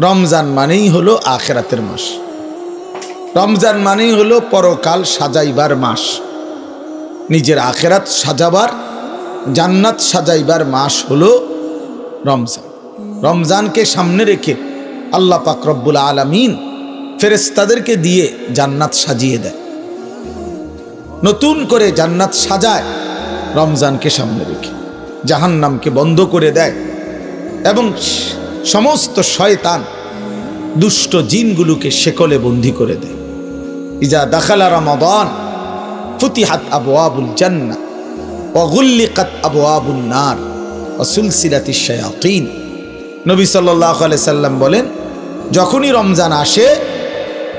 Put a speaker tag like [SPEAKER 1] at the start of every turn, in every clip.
[SPEAKER 1] রমজান মানেই হলো আখেরাতের মাস। রমজান মানেই হলো পরকাল সাজাইবার মাস। নিজের আখেরাত সাজাবার, জান্নাত সাজাইবার মাস হলো রমজান। রমজানকে সামনে রেখে আল্লাহ পাক রব্বুল আলমিন ফেরেস্তাদেরকে দিয়ে জান্নাত সাজিয়ে দেয়। নতুন করে জান্নাত সাজায়, রমজানকে সামনে রেখে জাহান্নামকে বন্ধ করে দেয় এবং সমস্ত শয়তান দুষ্ট জিনগুলোকে শেকলে বন্দি করে দেয়। ইজা দাখালা রমাদান ফুতিহাত আবু আবুল জান্না অগুল্লিকাত আবু আবুল নার অসুলসিলাতি শায়াকিন নবী সাল্লাহ সাল্লাম বলেন, যখনই রমজান আসে,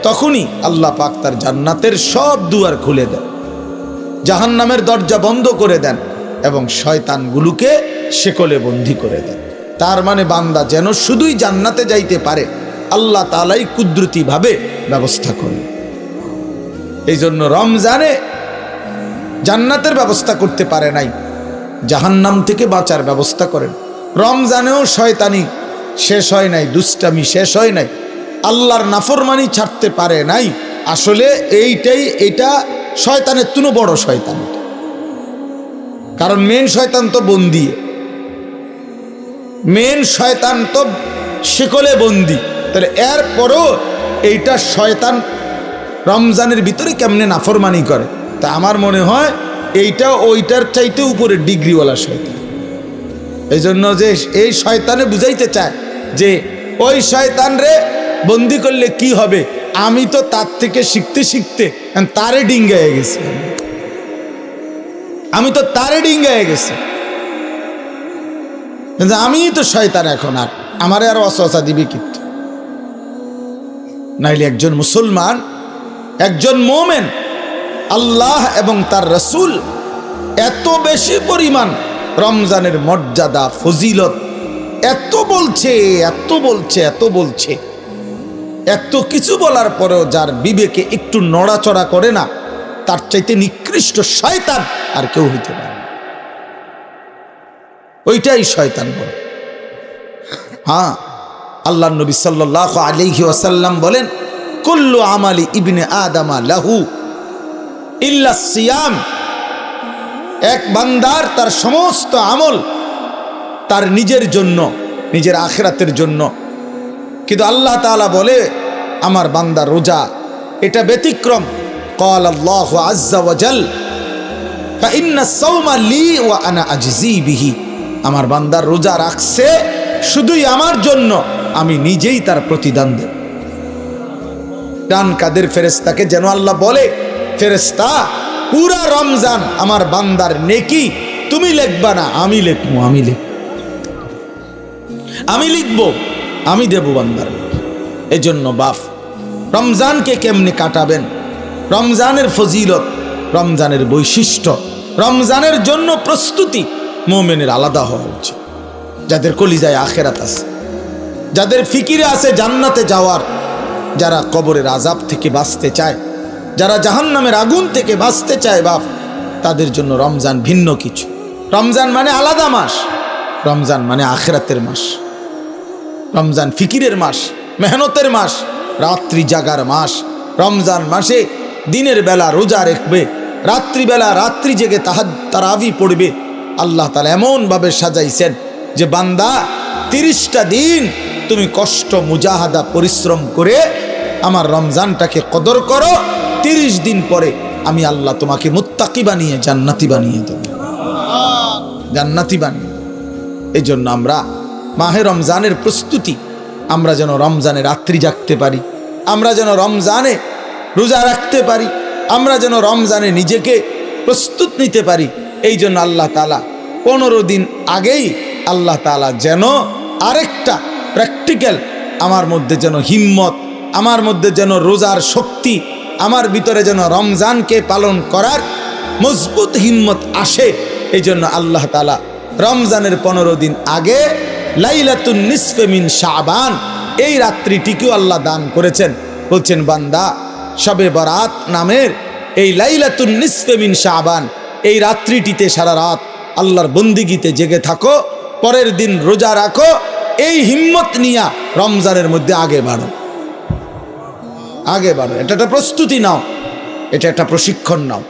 [SPEAKER 1] তখনই আল্লাহ পাক তার জান্নাতের সব দুয়ার খুলে দেন, জাহান্নামের দরজা বন্ধ করে দেন এবং শয়তানগুলোকে শেকলে বন্দি করে দেন। তার মানে বান্দা যেন শুধুই জান্নাতে যাইতে পারে, আল্লাহ তালাই কুদরতিভাবে ব্যবস্থা করে। এই জন্য রমজানে জান্নাতের ব্যবস্থা করতে পারে নাই, জাহান্নাম থেকে বাঁচার ব্যবস্থা করেন। রমজানেও শয়তানি শেষ হয় নাই, দুষ্টামি শেষ হয় নাই, আল্লাহর নাফরমানি ছাড়তে পারে নাই, আসলে এইটাই, এটা শয়তানের তুনো বড় শয়তান। কারণ মেন শয়তান তো বন্দি। মেন শয়তান তো শিকলে বন্দি। তাহলে এরপরও এইটা শয়তান রমজানের ভিতরে কেমনে নাফরমানি করে? তা আমার মনে হয় এইটা ওইটার চাইতে উপরে ডিগ্রিওয়ালা শয়তান। এই জন্য যে এই শয়তানে বুঝাইতে চায় যে ওই শয়তান রে বন্দি করলে কি হবে? আমি তো তার থেকে শিখতে শিখতে তারে ডিঙ্গায় গেছি। আমি তো তারে ডিঙ্গায় গেছি। কিন্তু আমি তো শয়তান এখন আর। আমারে আর অসহসা দিবি কিন্তু নাইলে একজন মুসলমান, একজন মোমেন, আল্লাহ এবং তার রসুল এত বেশি পরিমাণ রমজানের মর্যাদা, ফজিলত, এত বলছে এত বলছে এত বলছে। এত কিছু বলার পরেও যার বিবেকে একটু নড়াচড়া করে না, তার চাইতে নিকৃষ্ট শয়তান আর কেউ হইতে পারে। ওইটাই শয়তান বলে। হ্যাঁ আল্লাহ নবী সাল্লাহ আলিহি ওয়াসাল্লাম বলেন, কুল্লু আমালি ইবনে আদামা লাহু ইল্লা সিয়াম। এক বান্দার তার সমস্ত আমল তার নিজের জন্য, নিজের আখেরাতের জন্য। কিন্তু আল্লাহ তালা বলে, আমার বান্দা রোজা, এটা ব্যতিক্রম। কল আল্লাহ আজ্জাওয়াজাল ইন্না সৌমা লি ওয়া আনা আজিজি বিহি। আমার বান্দার রোজা রাখছে, শুধুই আমার জন্য, আমি নিজেই তার প্রতিদান দেব। ডান কাদের ফেরেস্তাকে যেন আল্লাহ বলে ফেরেস্তা পুরা রমজান আমার বান্দার নেকি, তুমি লিখবা না, আমি লিখব, আমি লিখ আমি লিখব, আমি দেব বান্দার এই জন্য বাপ, রমজানকে কেমনে কাটাবেন? রমজানের ফজিলত, রমজানের বৈশিষ্ট্য, রমজানের জন্য প্রস্তুতি মোমেনের আলাদা হওয়া উচিত। যাদের কলিজায় আখেরাত আছে, যাদের ফিকিরে আছে জান্নাতে যাওয়ার, যারা কবরের আজাব থেকে বাঁচতে চায়, যারা জাহান্নামের আগুন থেকে বাঁচতে চায় বাপ, তাদের জন্য রমজান ভিন্ন কিছু। রমজান মানে আলাদা মাস, রমজান মানে আখেরাতের মাস। রমজান ফিকিরের মাস, মেহনতের মাস, রাত্রি জাগার মাস। রমজান মাসে দিনের বেলা রোজা রাখবে, রাত্রিবেলা রাত্রি জেগে তাহাদ তারাবি পড়বে আল্লাহ তালা এমনভাবে সাজাইছেন যে বান্দা তিরিশটা দিন তুমি কষ্ট, মুজাহাদা, পরিশ্রম করে আমার রমজানটাকে কদর করো, তিরিশ দিন পরে আমি আল্লাহ তোমাকে মুত্তাকি বানিয়ে, জান্নাতি বানিয়ে দেব। জান্নাতি বানিয়ে এই জন্য আমরা মাহে রমজানের প্রস্তুতি, আমরা যেন রমজানে রাত্রি জাগতে পারি, আমরা যেন রমজানে রোজা রাখতে পারি, আমরা যেন রমজানে নিজেকে প্রস্তুত নিতে পারি এই জন্য আল্লাহ তালা পনেরো দিন আগেই আল্লাহ তালা যেন আরেকটা প্র্যাকটিক্যাল আমার মধ্যে যেন হিম্মত, আমার মধ্যে যেন রোজার শক্তি, আমার ভিতরে যেন রমজানকে পালন করার মজবুত হিম্মত আসে, এই জন্য আল্লাহ তালা রমজানের পনেরো দিন আগে লাইলাতুন নিসফে মিন শাবান, এই রাত্রিটিকেও আল্লাহ দান করেছেন। বলছেন, বান্দা সবে বরাত নামের এই লাইলাতুন নিসফে মিন শাবান, এই রাত্রিটিতে সারা রাত আল্লাহর বন্দিগিতে জেগে থাকো, পরের দিন রোজা রাখো, এই হিম্মত নিয়া রমজানের মধ্যে আগে বাড়ো। আগে বাড়ো। এটা একটা প্রস্তুতি নাও। এটা একটা প্রশিক্ষণ নাও।